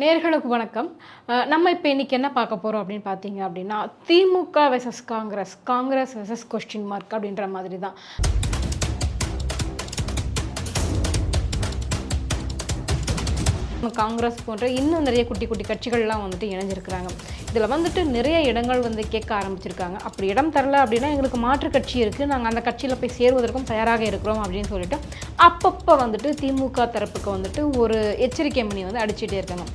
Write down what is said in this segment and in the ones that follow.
நேர்களுக்கு வணக்கம். நம்ம இப்போ இன்னைக்கு என்ன பார்க்க போகிறோம் அப்படின்னு பார்த்தீங்க அப்படின்னா DMK versus Congress Congress versus question mark அப்படின்ற மாதிரி தான். காங்கிரஸ் போன்ற இன்னும் நிறைய குட்டி குட்டி கட்சிகள்லாம் வந்துட்டு இணைஞ்சிருக்கிறாங்க. இதில் வந்துட்டு நிறைய இடங்கள் வந்து கேட்க ஆரம்பிச்சிருக்காங்க. அப்படி இடம் தரல அப்படின்னா எங்களுக்கு மாற்று கட்சி இருக்குது நாங்கள் அந்த கட்சியில் போய் சேருவதற்கும் தயாராக இருக்கிறோம் அப்படின்னு சொல்லிட்டு அப்பப்போ வந்துட்டு திமுக தரப்புக்கு வந்துட்டு ஒரு எச்சரிக்கை மணி வந்து அடிச்சுட்டே இருக்காங்க.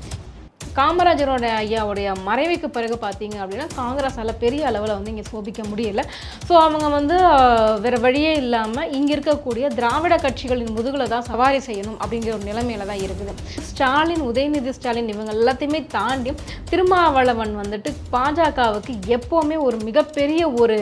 காமராஜரோட ஐயாவுடைய மறைவுக்கு பிறகு பார்த்தீங்க அப்படின்னா காங்கிரஸால் பெரிய அளவில் வந்து இங்கே சோபிக்க முடியல. ஸோ அவங்க வந்து வேறு வழியே இல்லாமல் இங்கே இருக்கக்கூடிய திராவிட கட்சிகளின் முதுகில் தான் சவாரி செய்யணும் அப்படிங்கிற ஒரு நிலைமையில தான் இருக்குது. ஸ்டாலின் உதயநிதி ஸ்டாலின் இவங்க எல்லாத்தையுமே தாண்டி திருமாவளவன் வந்துட்டு பாஜகவுக்கு எப்போவுமே ஒரு மிகப்பெரிய ஒரு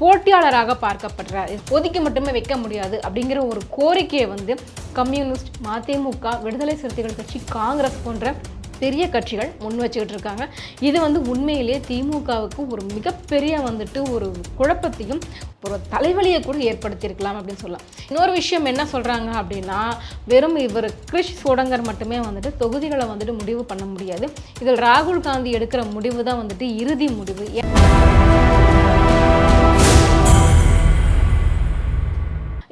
போட்டியாளராக பார்க்கப்படுறார். ஒதுக்கி மட்டுமே வைக்க முடியாது அப்படிங்கிற ஒரு கோரிக்கையை வந்து கம்யூனிஸ்ட் மதிமுக விடுதலை சிறுத்தைகள் கட்சி காங்கிரஸ் போன்ற பெரிய கட்சிகள் முன் வச்சுக்கிட்டு இருக்காங்க. இது வந்து உண்மையிலேயே திமுகவுக்கு ஒரு மிகப்பெரிய வந்துட்டு ஒரு குழப்பத்தையும் ஒரு தலைவலியை கூட ஏற்படுத்தியிருக்கலாம் அப்படின்னு சொல்லலாம். இன்னொரு விஷயம் என்ன சொல்கிறாங்க அப்படின்னா வெறும் இவர் கிரிஷ் சோடங்கர் மட்டுமே வந்துட்டு தொகுதிகளை வந்துட்டு முடிவு பண்ண முடியாது. இதில் ராகுல் காந்தி எடுக்கிற முடிவு தான் வந்துட்டு இறுதி முடிவு.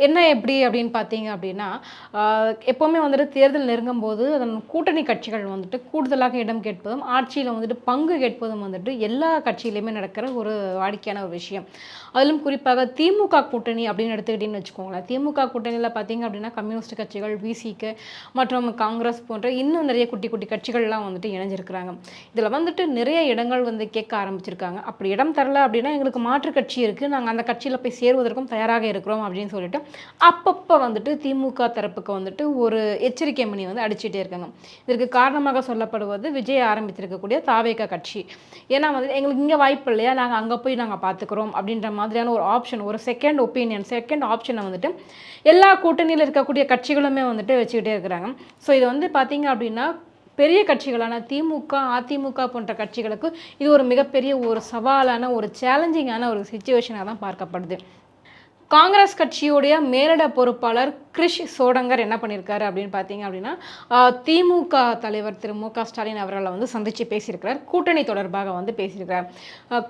என்ன எப்படி அப்படின்னு பார்த்தீங்க அப்படின்னா எப்போவுமே வந்துட்டு தேர்தல் நெருங்கும் போது அதன் கூட்டணி கட்சிகள் வந்துட்டு கூடுதலாக இடம் கேட்பதும் ஆட்சியில் வந்துட்டு பங்கு கேட்பதும் வந்துட்டு எல்லா கட்சியிலையுமே நடக்கிற ஒரு வாடிக்கையான ஒரு விஷயம். அதிலும் குறிப்பாக திமுக கூட்டணி அப்படின்னு எடுத்துக்கிட்டிங்கன்னு வச்சுக்கோங்களேன். திமுக கூட்டணியில் பார்த்தீங்க அப்படின்னா கம்யூனிஸ்ட் கட்சிகள் விசிக்கு மற்றும் காங்கிரஸ் போன்ற இன்னும் நிறைய குட்டி குட்டி கட்சிகள்லாம் வந்துட்டு இணைஞ்சிருக்கிறாங்க. இதில் வந்துட்டு நிறைய இடங்கள் வந்து கேட்க ஆரம்பிச்சிருக்காங்க. அப்படி இடம் தரல அப்படின்னா எங்களுக்கு மாற்று கட்சி இருக்குது நாங்கள் அந்த கட்சியில் போய் சேருவதற்கும் தயாராக இருக்கிறோம் அப்படின்னு சொல்லிட்டு அப்பப்போ வந்துட்டு திமுக தரப்புக்கு வந்துட்டு ஒரு எச்சரிக்கை மணி வந்து அடிச்சுட்டே இருக்காங்க. இதற்கு காரணமாக சொல்லப்படுவது விஜய் ஆரம்பித்திருக்கக்கூடிய தாவேக கட்சி. ஏன்னா வந்து எங்களுக்கு இங்கே வாய்ப்பு இல்லையா? நாங்கள் அங்கே போய் நாங்கள் பார்த்துக்குறோம் அப்படின்ற மாதிரியான ஒரு ஆப்ஷன் ஒரு செகண்ட் ஒப்பீனியன் செகண்ட் ஆப்ஷனை வந்துட்டு எல்லா கூட்டணியில் இருக்கக்கூடிய கட்சிகளுமே வந்துட்டு வச்சுக்கிட்டே இருக்கிறாங்க. ஸோ இது வந்து பார்த்தீங்க அப்படின்னா பெரிய கட்சிகளான திமுக அதிமுக போன்ற கட்சிகளுக்கு இது ஒரு மிகப்பெரிய ஒரு சவாலான ஒரு சேலஞ்சிங்கான ஒரு சுச்சுவேஷனாக தான் பார்க்கப்படுது. காங்கிரஸ் கட்சியுடைய மேலிட பொறுப்பாளர் கிரிஷ் சோடங்கர் என்ன பண்ணியிருக்காரு அப்படின்னு பார்த்தீங்க அப்படின்னா திமுக தலைவர் திரு மு க ஸ்டாலின் அவர்களை வந்து சந்தித்து பேசியிருக்கிறார். கூட்டணி தொடர்பாக வந்து பேசியிருக்கிறார்.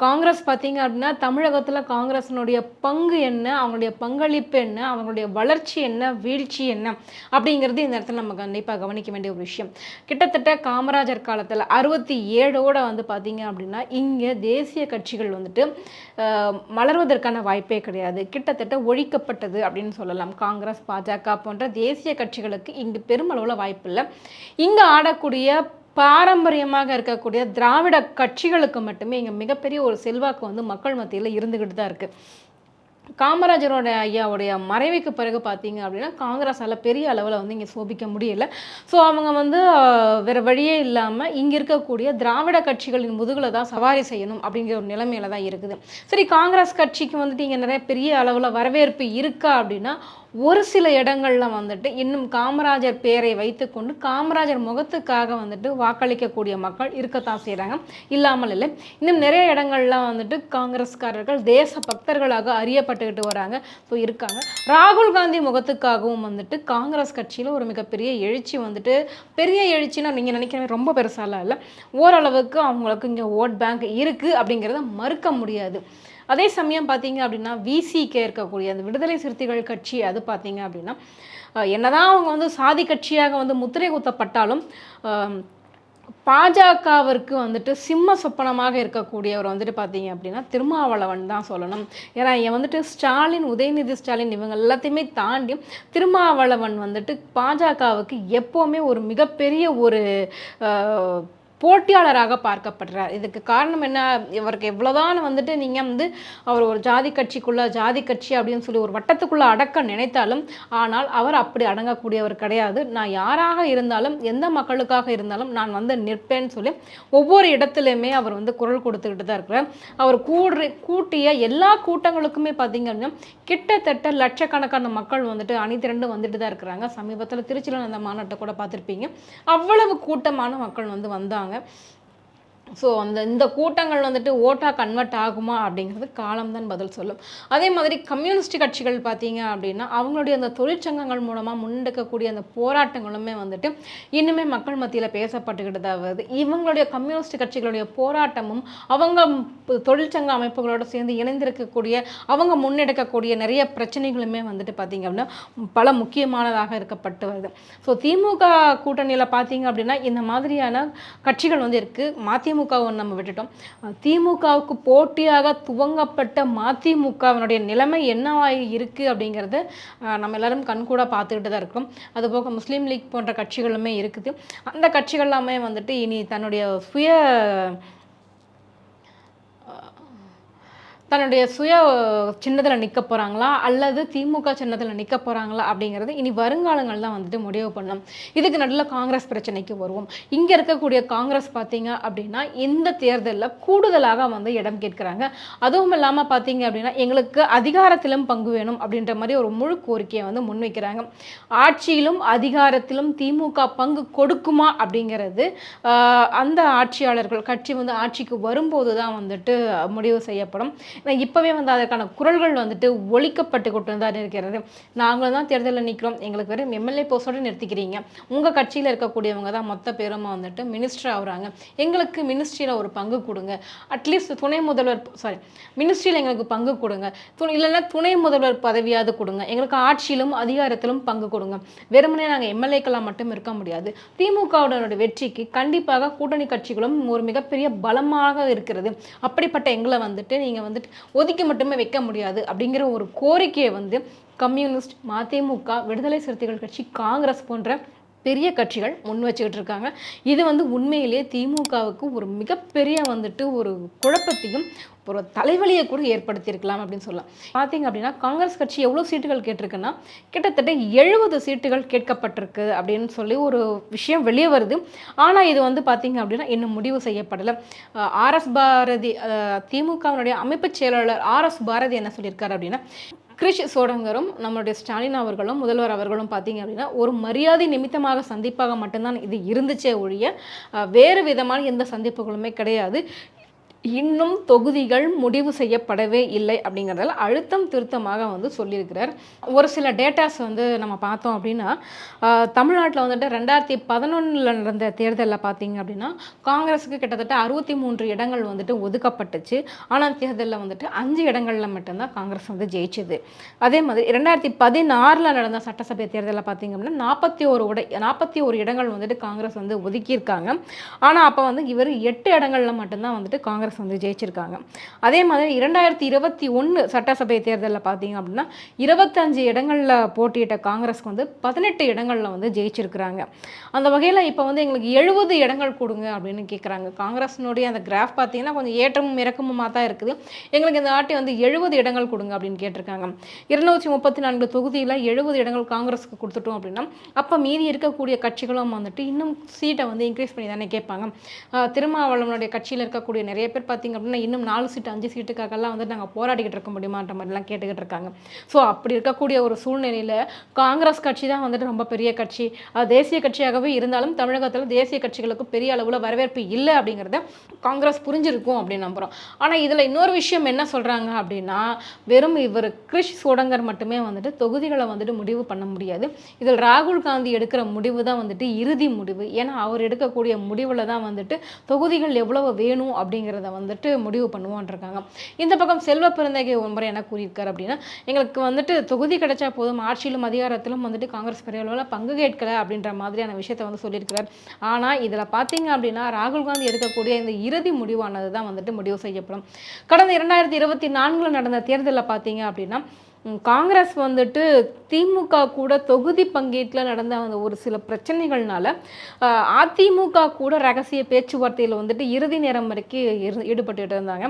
காங்கிரஸ் பார்த்தீங்க அப்படின்னா தமிழகத்தில் காங்கிரஸினுடைய பங்கு என்ன அவங்களுடைய பங்களிப்பு என்ன அவங்களுடைய வளர்ச்சி என்ன வீழ்ச்சி என்ன அப்படிங்கிறது இந்த இடத்துல நம்ம கண்டிப்பாக கவனிக்க வேண்டிய ஒரு விஷயம். கிட்டத்தட்ட காமராஜர் காலத்தில் அறுபத்தி ஏழோட வந்து பார்த்தீங்க அப்படின்னா இங்கே தேசிய கட்சிகள் வந்துட்டு மலர்வதற்கான வாய்ப்பே கிடையாது. கிட்டத்தட்ட ஒழிக்கப்பட்டது அப்படின்னு சொல்லலாம். காங்கிரஸ் பாஜக போன்ற தேசிய கட்சிகளுக்கு இங்கு பெருமளவில் வாய்ப்பு இல்லை. ஆடக்கூடிய பாரம்பரியமாக இருக்கக்கூடிய திராவிட கட்சிகளுக்கு மட்டுமே இங்கே மிகப்பெரிய ஒரு செல்வாக்கு வந்து மக்கள் மத்தியில் இருந்துக்கிட்டு தான் இருக்குது காமராஜரோட ஐயாவுடைய மறைவுக்கு பிறகு பார்த்தீங்க அப்படின்னா காங்கிரஸால் பெரிய அளவில் வந்து இங்கே சோபிக்க முடியல. ஸோ அவங்க வந்து வேறு வேற வழியே இல்லாமல் இங்கே இருக்கக்கூடிய திராவிட கட்சிகளின் முதுகில் தான் சவாரி செய்யணும் அப்படிங்கிற ஒரு நிலைமையில தான் இருக்குது. சரி காங்கிரஸ் கட்சிக்கு வந்துட்டு இங்கே நிறைய பெரிய அளவில் வரவேற்பு இருக்கா அப்படின்னா ஒரு சில இடங்களில் வந்துட்டு இன்னும் காமராஜர் பெயரை வைத்துக்கொண்டு காமராஜர் முகத்துக்காக வந்துட்டு வாக்களிக்கக்கூடிய மக்கள் இருக்கத்தான் செய்கிறாங்க இல்லாமல் இல்லை. இன்னும் நிறைய இடங்கள்லாம் வந்துட்டு காங்கிரஸ்காரர்கள் தேச பக்தர்களாக அறியப்பட்டுக்கிட்டு வராங்க. ஸோ இருக்காங்க. ராகுல் காந்தி முகத்துக்காகவும் வந்துட்டு காங்கிரஸ் கட்சியில் ஒரு மிகப்பெரிய எழுச்சி வந்துட்டு பெரிய எழுச்சின்னா நீங்கள் நினைக்கிற ரொம்ப பெருசாலாம் இல்லை. ஓரளவுக்கு அவங்களுக்கு இங்கே ஓட் பேங்க் இருக்குது அப்படிங்கிறத மறுக்க முடியாது. அதே சமயம் பார்த்தீங்க அப்படின்னா விசிகே இருக்கக்கூடிய அந்த விடுதலை சிறுத்தைகள் கட்சி அது பார்த்தீங்க அப்படின்னா என்னதான் அவங்க வந்து சாதி கட்சியாக வந்து முத்திரை குத்தப்பட்டாலும் பாஜகவிற்கு வந்துட்டு சிம்ம சொப்பனமாக இருக்கக்கூடியவர் வந்துட்டு பார்த்தீங்க அப்படின்னா திருமாவளவன் தான் சொல்லணும். ஏன்னா இவன் வந்துட்டு ஸ்டாலின் உதயநிதி ஸ்டாலின் இவங்க எல்லாத்தையுமே தாண்டி திருமாவளவன் வந்துட்டு பாஜகவுக்கு எப்போவுமே ஒரு மிகப்பெரிய ஒரு போட்டியாளராக பார்க்கப்படுறார். இதுக்கு காரணம் என்ன? இவருக்கு எவ்வளோதான் வந்துட்டு நீங்கள் வந்து அவர் ஒரு ஜாதி கட்சிக்குள்ளே ஜாதி கட்சி அப்படின்னு சொல்லி ஒரு வட்டத்துக்குள்ளே அடக்க நினைத்தாலும் ஆனால் அவர் அப்படி அடங்கக்கூடியவர் கிடையாது. நான் யாராக இருந்தாலும் எந்த மக்களுக்காக இருந்தாலும் நான் வந்து நிற்பேன்னு சொல்லி ஒவ்வொரு இடத்துலையுமே அவர் வந்து குரல் கொடுத்துக்கிட்டு தான் இருக்கிறார். அவர் கூடுற கூட்டிய எல்லா கூட்டங்களுக்குமே பார்த்திங்கன்னா கிட்டத்தட்ட லட்சக்கணக்கான மக்கள் வந்துட்டு அணி திரண்டு வந்துட்டு தான் இருக்கிறாங்க. சமீபத்தில் திருச்சியில் அந்த மாநாட்டை கூட பார்த்துருப்பீங்க. அவ்வளவு கூட்டமான மக்கள் வந்து வந்தாங்க. சொல்கிறாங்க ஸோ அந்த இந்த கூட்டங்கள் வந்துட்டு ஓட்டாக கன்வெர்ட் ஆகுமா அப்படிங்கிறது காலம்தான் பதில் சொல்லும். அதே மாதிரி கம்யூனிஸ்ட் கட்சிகள் பார்த்தீங்க அப்படின்னா அவங்களுடைய அந்த தொழிற்சங்கங்கள் மூலமாக முன்னெடுக்கக்கூடிய அந்த போராட்டங்களுமே வந்துட்டு இன்னுமே மக்கள் மத்தியில் பேசப்பட்டுக்கிட்டு தான் வருது இவங்களுடைய கம்யூனிஸ்ட் கட்சிகளுடைய போராட்டமும் அவங்க தொழிற்சங்க அமைப்புகளோட சேர்ந்து இணைந்திருக்கக்கூடிய அவங்க முன்னெடுக்கக்கூடிய நிறைய பிரச்சனைகளுமே வந்துட்டு பார்த்தீங்க அப்படின்னா பல முக்கியமானதாக இருக்கப்பட்டு வருது ஸோ திமுக கூட்டணியில் பார்த்தீங்க அப்படின்னா இந்த மாதிரியான கட்சிகள் வந்து இருக்குது மதிமுகவை நம்ம விட்டுட்டோம். திமுகவுக்கு போட்டியாக துவங்கப்பட்ட மதிமுகவினுடைய நிலைமை என்னவாகி இருக்குது அப்படிங்கிறத நம்ம எல்லாரும் கண்கூட பார்த்துக்கிட்டு தான் இருக்கோம் அதுபோக முஸ்லீம் லீக் போன்ற கட்சிகளுமே இருக்குது. அந்த கட்சிகள் எல்லாமே வந்துட்டு இனி தன்னுடைய சுய தன்னுடைய சுய சின்னத்தில் நிற்க போகிறாங்களா அல்லது திமுக சின்னத்தில் நிற்க போகிறாங்களா அப்படிங்கிறது இனி வருங்காலங்கள் தான் வந்துட்டு முடிவு பண்ணணும் இதுக்கு நடுவில் காங்கிரஸ் பிரச்சனைக்கு வருவோம். இங்கே இருக்கக்கூடிய காங்கிரஸ் பார்த்தீங்க அப்படின்னா இந்த தேர்தலில் கூடுதலாக வந்து இடம் கேட்குறாங்க. அதுவும் இல்லாமல் பார்த்தீங்க அப்படின்னா எங்களுக்கு அதிகாரத்திலும் பங்கு வேணும் அப்படின்ற மாதிரி ஒரு முழு கோரிக்கையை வந்து முன்வைக்கிறாங்க. ஆட்சியிலும் அதிகாரத்திலும் திமுக பங்கு கொடுக்குமா அப்படிங்கிறது அந்த ஆட்சியாளர்கள் கட்சி வந்து ஆட்சிக்கு வரும்போது தான் வந்துட்டு முடிவு செய்யப்படும். இப்போவே வந்து அதற்கான குரல்கள் வந்துட்டு ஒழிக்கப்பட்டு கொண்டு தான் இருக்கிறது. நாங்களும் தான் தேர்தலில் நிற்கிறோம் எங்களுக்கு வெறும் எம்எல்ஏ போஸ்டோடு நிறுத்திக்கிறீங்க. உங்கள் கட்சியில் இருக்கக்கூடியவங்க தான் மொத்த பேருமா வந்துட்டு மினிஸ்டர் ஆகுறாங்க. எங்களுக்கு மினிஸ்ட்ரியில் ஒரு பங்கு கொடுங்க. அட்லீஸ்ட் துணை முதல்வர் சாரி மினிஸ்ட்ரியில் எங்களுக்கு பங்கு கொடுங்க. துணை இல்லைன்னா துணை முதல்வர் பதவியாவது கொடுங்க. எங்களுக்கு ஆட்சியிலும் அதிகாரத்திலும் பங்கு கொடுங்க. வெறுமனே நாங்கள் எம்எல்ஏக்கெல்லாம் மட்டும் இருக்க முடியாது. திமுகவுடனோட வெற்றிக்கு கண்டிப்பாக கூட்டணி கட்சிகளும் ஒரு மிகப்பெரிய பலமாக இருக்கிறது. அப்படிப்பட்ட எங்களை வந்துட்டு நீங்கள் வந்துட்டு ஒதுக்கி மட்டுமே வைக்க முடியாது அப்படிங்கிற ஒரு கோரிக்கையை வந்து கம்யூனிஸ்ட் மதிமுக விடுதலை சிறுத்தைகள் கட்சி காங்கிரஸ் போன்ற பெரிய கட்சிகள் முன் வச்சுக்கிட்டு இருக்காங்க. இது வந்து உண்மையிலேயே திமுகவுக்கு ஒரு மிகப்பெரிய வந்துட்டு ஒரு குழப்பத்தையும் ஒரு தலைவலியை கூட ஏற்படுத்தியிருக்கலாம் அப்படின்னு சொல்லலாம். பார்த்தீங்க அப்படின்னா காங்கிரஸ் கட்சி எவ்வளோ சீட்டுகள் கேட்டிருக்குன்னா கிட்டத்தட்ட எழுபது சீட்டுகள் கேட்கப்பட்டிருக்கு அப்படின்னு சொல்லி ஒரு விஷயம் வெளியே வருது. ஆனால் இது வந்து பார்த்தீங்க அப்படின்னா இன்னும் முடிவு செய்யப்படலை. ஆர்எஸ் பாரதி திமுகவினுடைய அமைப்புச் செயலாளர் ஆர்எஸ் பாரதி என்ன சொல்லியிருக்காரு அப்படின்னா கிரிஷ் சோடங்கரும் நம்மளுடைய ஸ்டாலின் அவர்களும் முதல்வர் அவர்களும் பார்த்தீங்க அப்படின்னா ஒரு மரியாதை நிமித்தமாக சந்திப்பாக மட்டும்தான் இது இருந்துச்சே ஒழிய வேறு விதமான எந்த சந்திப்புகளுமே கிடையாது. இன்னும் தொகுதிகள் முடிவு செய்யப்படவே இல்லை அப்படிங்கிறதால அழுத்தம் திருத்தமாக வந்து சொல்லியிருக்கிறார். ஒரு சில டேட்டாஸ் வந்து நம்ம பார்த்தோம் அப்படின்னா தமிழ்நாட்டில் வந்துட்டு ரெண்டாயிரத்தி பதினொன்றில் நடந்த தேர்தலில் பார்த்தீங்க அப்படின்னா காங்கிரஸுக்கு கிட்டத்தட்ட அறுபத்தி மூன்று இடங்கள் வந்துட்டு ஒதுக்கப்பட்டுச்சு. ஆனால் தேர்தலில் வந்துட்டு அஞ்சு இடங்களில் மட்டும்தான் காங்கிரஸ் வந்து ஜெயிச்சுது. அதே மாதிரி ரெண்டாயிரத்தி பதினாறில் நடந்த சட்டசபை தேர்தலில் பார்த்தீங்க அப்படின்னா நாற்பத்தி ஒரு உடை நாற்பத்தி ஒரு இடங்கள் வந்துட்டு காங்கிரஸ் வந்து ஒதுக்கியிருக்காங்க. ஆனால் அப்போ வந்து இவர் எட்டு இடங்கள்ல மட்டும்தான் வந்துட்டு காங்கிரஸ் காங்கிரஸ் வந்து ஜெயிச்சிருக்காங்க. அதே மாதிரி இரண்டாயிரத்தி இருபத்தி ஒன்று சட்டசபை தேர்தலில் பார்த்தீங்க அப்படின்னா இருபத்தஞ்சு இடங்களில் போட்டியிட்ட காங்கிரஸ்க்கு வந்து பதினெட்டு இடங்களில் வந்து ஜெயிச்சிருக்கிறாங்க. அந்த வகையில் இப்போ வந்து எங்களுக்கு எழுபது இடங்கள் கொடுங்க அப்படின்னு கேட்குறாங்க காங்கிரஸினுடைய அந்த கிராஃப் பார்த்தீங்கன்னா கொஞ்சம் ஏற்றமும் இறக்கமுமாக தான் இருக்குது. எங்களுக்கு இந்த ஆட்டி வந்து எழுபது இடங்கள் கொடுங்க அப்படின்னு கேட்டிருக்காங்க. இருநூற்றி முப்பத்தி நான்கு தொகுதியில் எழுபது இடங்கள் காங்கிரஸுக்கு கொடுத்துட்டோம் அப்படின்னா அப்போ மீதி இருக்கக்கூடிய கட்சிகளும் வந்துட்டு இன்னும் சீட்டை வந்து இன்க்ரீஸ் பண்ணி தானே கேட்பாங்க. திருமாவளவனுடைய கட்சியில் இருக்கக்கூடிய நிறைய பேர் பார்த்தீங்க அப்படின்னா இன்னும் நாலு சீட்டு அஞ்சு சீட்டுக்காகலாம் வந்து நாங்கள் போராடிக்கிட்டு இருக்க முடியுமான்ற மாதிரிலாம் கேட்டுக்கிட்டு இருக்காங்க. ஸோ அப்படி இருக்கக்கூடிய ஒரு சூழ்நிலையில் காங்கிரஸ் கட்சி தான் வந்துட்டு ரொம்ப பெரிய கட்சி. அது தேசிய கட்சியாகவே இருந்தாலும் தமிழகத்தில் தேசிய கட்சிகளுக்கு பெரிய அளவில் வரவேற்பு இல்லை அப்படிங்கிறத காங்கிரஸ் புரிஞ்சிருக்கும் அப்படின்னு நம்புகிறோம் ஆனால் இதில் இன்னொரு விஷயம் என்ன சொல்கிறாங்க அப்படின்னா வெறும் இவர் கிரிஷ் சோடங்கர் மட்டுமே வந்துட்டு தொகுதிகளை வந்துட்டு முடிவு பண்ண முடியாது. இதில் ராகுல் காந்தி எடுக்கிற முடிவு தான் வந்துட்டு இறுதி முடிவு. ஏன்னா அவர் எடுக்கக்கூடிய முடிவில் தான் வந்துட்டு தொகுதிகள் எவ்வளவு வேணும் அப்படிங்கிறத வந்துட்டு முடிவு பண்ணுவோன்றிருக்காங்க. இந்த பக்கம் செல்வ பிறந்தகை ஒரு முறை என்ன கூறியிருக்காரு அப்படின்னா எங்களுக்கு வந்துட்டு தொகுதி கிடைச்சா போதும் ஆட்சியிலும் அதிகாரத்திலும் வந்துட்டு காங்கிரஸ் பெரிய அளவில் பங்கு கேட்கல அப்படின்ற மாதிரியான விஷயத்தை வந்து சொல்லியிருக்கிறார். ஆனால் இதில் பார்த்தீங்க அப்படின்னா ராகுல் காந்தி எடுக்கக்கூடிய இந்த இறுதி முடிவானது தான் வந்துட்டு முடிவு செய்யப்படும். கடந்த இரண்டாயிரத்தி இருபத்தி நான்கில் நடந்த தேர்தலில் பார்த்தீங்க அப்படின்னா காங்கிரஸ் வந்துட்டு திமுக கூட தொகுதி பங்கீட்டில் நடந்த அந்த ஒரு சில பிரச்சனைகள்னால அதிமுக கூட ரகசிய பேச்சுவார்த்தையில் வந்துட்டு இறுதி நேரம் வரைக்கும் இரு- ஈடுபட்டுட்டு இருந்தாங்க.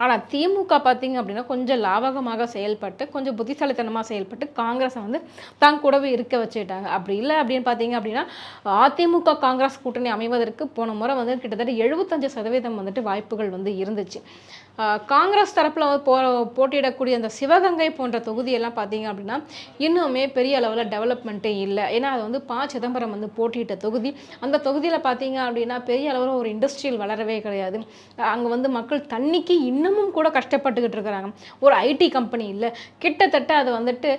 ஆனால் திமுக பார்த்தீங்க அப்படின்னா கொஞ்சம் லாவகமாக செயல்பட்டு கொஞ்சம் புத்திசாலித்தனமாக செயல்பட்டு காங்கிரஸை வந்து தான் கூடவே இருக்க வச்சுட்டாங்க அப்படி இல்லை அப்படின்னு பார்த்தீங்க அப்படின்னா அதிமுக காங்கிரஸ் கூட்டணி அமைவதற்கு போன முறை வந்து கிட்டத்தட்ட எழுபத்தஞ்சு சதவீதம் வந்துட்டு வாய்ப்புகள் வந்து இருந்துச்சு. காங்கிரஸ் தரப்பில் போ போட்டியிடக்கூடிய அந்த சிவகங்கை போன்ற தொகுதியெல்லாம் பார்த்தீங்க அப்படின்னா இன்னுமே பெரிய அளவில் டெவலப்மெண்ட்டே இல்லை. ஏன்னா அது வந்து பா சிதம்பரம் வந்து போட்டியிட்ட தொகுதி. அந்த தொகுதியில் பார்த்தீங்க அப்படின்னா பெரிய அளவில் ஒரு இண்டஸ்ட்ரியல் வளரவே கிடையாது. அங்கே வந்து மக்கள் தண்ணிக்கு இன்னமும் கூட கஷ்டப்பட்டுக்கிட்டு இருக்கிறாங்க. ஒரு ஐடி கம்பெனி இல்லை. கிட்டத்தட்ட அது வந்துட்டு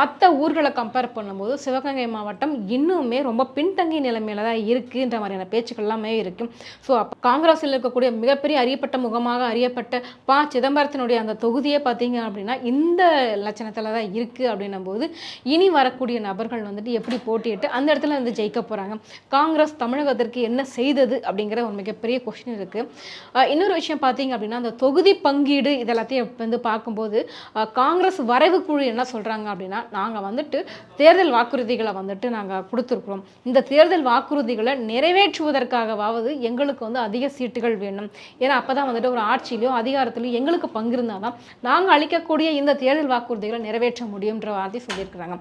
மற்ற ஊர்களை கம்பேர் பண்ணும்போது சிவகங்கை மாவட்டம் இன்னுமே ரொம்ப பின்தங்கிய நிலைமையில தான் இருக்குன்ற மாதிரியான பேச்சுக்கள் எல்லாமே இருக்குது ஸோ அப்போ காங்கிரஸில் இருக்கக்கூடிய மிகப்பெரிய அறியப்பட்ட முகமாக அறியப்பட்ட ப சிதம்பரத்தினுடைய அந்த தொகுதியே பார்த்தீங்க அப்படின்னா இந்த லட்சணத்தில் தான் இருக்குது அப்படின்னும் போது இனி வரக்கூடிய நபர்கள் வந்துட்டு எப்படி போட்டியிட்டு அந்த இடத்துல வந்து ஜெயிக்க போகிறாங்க காங்கிரஸ் தமிழகத்திற்கு என்ன செய்தது அப்படிங்கிற ஒரு மிகப்பெரிய கொஷின் இருக்குது இன்னொரு விஷயம் பார்த்தீங்க அப்படின்னா அந்த தொகுதி பங்கீடு இதெல்லாத்தையும் வந்து பார்க்கும்போது காங்கிரஸ் வரைவு குழு என்ன சொல்கிறாங்க அப்படின்னா நாங்கள் வந்துட்டு தேர்தல் வாக்குறுதிகளை வந்துட்டு நாங்கள் கொடுத்துருக்குறோம். இந்த தேர்தல் வாக்குறுதிகளை நிறைவேற்றுவதற்காகவாவது எங்களுக்கு வந்து அதிக சீட்டுகள் வேணும். ஏன்னா அப்போ தான் வந்துட்டு ஒரு ஆட்சியிலையும் அதிகாரத்திலையும் எங்களுக்கு பங்கு இருந்தால் தான் நாங்கள் அளிக்கக்கூடிய இந்த தேர்தல் வாக்குறுதிகளை நிறைவேற்ற முடியுன்ற வார்த்தை சொல்லியிருக்கிறாங்க.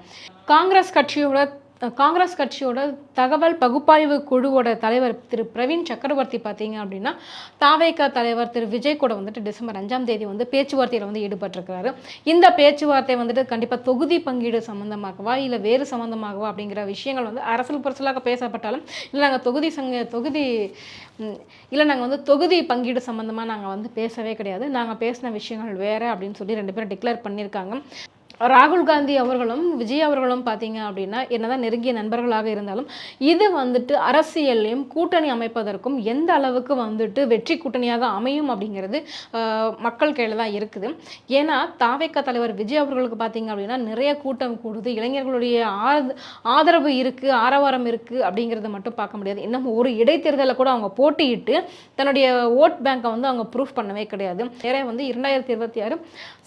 காங்கிரஸ் கட்சியோட காங்கிரஸ் கட்சியோட தகவல் பகுப்பாய்வு குழுவோட தலைவர் திரு பிரவீன் சக்கரவர்த்தி பார்த்தீங்க அப்படின்னா தாவேக்கா தலைவர் திரு விஜய் கூட வந்துட்டு டிசம்பர் அஞ்சாம் தேதி வந்து பேச்சுவார்த்தையில் வந்து ஈடுபட்டிருக்கிறாரு. இந்த பேச்சுவார்த்தை வந்துட்டு கண்டிப்பாக தொகுதி பங்கீடு சம்மந்தமாகவா இல்லை வேறு சம்மந்தமாகவா அப்படிங்கிற விஷயங்கள் வந்து அரசியல் புரசலாக பேசப்பட்டாலும் இல்லை நாங்கள் தொகுதி சங்க தொகுதி இல்லை நாங்கள் வந்து தொகுதி பங்கீடு சம்மந்தமாக நாங்கள் வந்து பேசவே கிடையாது. நாங்கள் பேசின விஷயங்கள் வேறு அப்படின்னு சொல்லி ரெண்டு பேரும் டிக்ளேர் பண்ணியிருக்காங்க. ராகுல் காந்தி அவர்களும் விஜய் அவர்களும் பார்த்தீங்க அப்படின்னா என்னதான் நெருங்கிய நண்பர்களாக இருந்தாலும் இது வந்துட்டு அரசியலையும் கூட்டணி அமைப்பதற்கும் எந்த அளவுக்கு வந்துட்டு வெற்றி கூட்டணியாக அமையும் அப்படிங்கிறது மக்கள் கையில் தான் இருக்குது. ஏன்னா தாவேக்க தலைவர் விஜய் அவர்களுக்கு பார்த்தீங்க அப்படின்னா நிறைய கூட்டம் கூடுது. இளைஞர்களுடைய ஆதரவு இருக்குது ஆரவாரம் இருக்குது அப்படிங்கிறத மட்டும் பார்க்க முடியாது. இன்னும் ஒரு இடைத்தேர்தலில் கூட அவங்க போட்டியிட்டு தன்னுடைய ஓட் பேங்கை வந்து அவங்க ப்ரூஃப் பண்ணவே கிடையாது. நிறைய வந்து இரண்டாயிரத்தி இருபத்தி ஆறு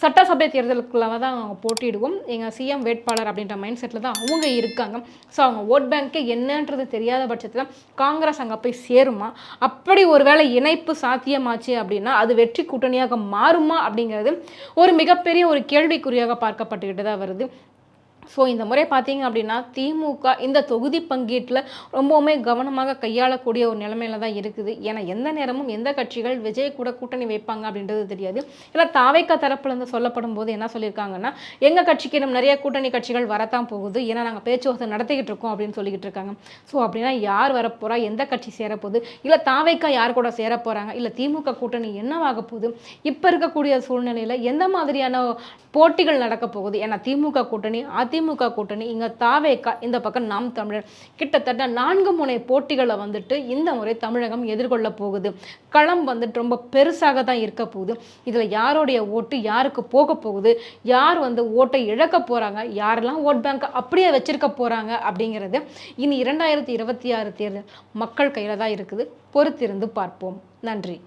சட்டசபை தேர்தலுக்குள்ளாக தான் அவங்க போட்டு போட்டியிடுவோம். எங்கள் சிஎம் வேட்பாளர் அப்படின்ற மைண்ட் செட்டில் தான் அவங்க இருக்காங்க. ஸோ அவங்க ஓட் பேங்க்கே என்னன்றது தெரியாத பட்சத்தில் காங்கிரஸ் அங்கே போய் சேருமா? அப்படி ஒரு வேளை இணைப்பு சாத்தியமாச்சு அப்படின்னா அது வெற்றி கூட்டணியாக மாறுமா அப்படிங்கிறது ஒரு மிகப்பெரிய ஒரு கேள்விக்குறியாக பார்க்கப்பட்டுக்கிட்டு தான் வருது. ஸோ இந்த முறை பார்த்தீங்க அப்படின்னா திமுக இந்த தொகுதி பங்கீட்டில் ரொம்பவுமே கவனமாக கையாளக்கூடிய ஒரு நிலைமையில தான் இருக்குது. ஏன்னா எந்த நேரமும் எந்த கட்சிகள் விஜய் கூட கூட்டணி வைப்பாங்க அப்படின்றது தெரியாது. இல்லை தாவைக்கா தரப்புலேருந்து சொல்லப்படும் போது என்ன சொல்லியிருக்காங்கன்னா எங்கள் கட்சிக்கு நம்ம நிறைய கூட்டணி கட்சிகள் வரத்தான் போகுது. ஏன்னா நாங்கள் பேச்சுவார்த்தை நடத்திக்கிட்டு இருக்கோம் அப்படின்னு சொல்லிக்கிட்டு இருக்காங்க. ஸோ அப்படின்னா யார் வரப்போகிறா எந்த கட்சி சேரப்போகுது? இல்லை தாவைக்கா யார் கூட சேரப்போகிறாங்க இல்லை திமுக கூட்டணி என்னவாக போகுது? இப்போ இருக்கக்கூடிய சூழ்நிலையில் எந்த மாதிரியான போட்டிகள் நடக்க போகுது? ஏன்னா திமுக கூட்டணி அதி அதிமுக கூட்டணி இங்கே தாவேக்கா இந்த பக்கம் நாம் தமிழர். கிட்டத்தட்ட நான்கு முனை போட்டிகளை வந்துட்டு இந்த முறை தமிழகம் எதிர்கொள்ள போகுது. களம் வந்துட்டு ரொம்ப பெருசாக தான் இருக்க போகுது. இதில் யாருடைய ஓட்டு யாருக்கு போக போகுது? யார் வந்து ஓட்டை இழக்க போகிறாங்க யாரெல்லாம் ஓட் பேங்க் அப்படியே வச்சிருக்க போகிறாங்க அப்படிங்கிறது இனி இரண்டாயிரத்தி இருபத்தி ஆறு தேர்தல் மக்கள் கையில் தான் இருக்குது. பொறுத்திருந்து பார்ப்போம். நன்றி.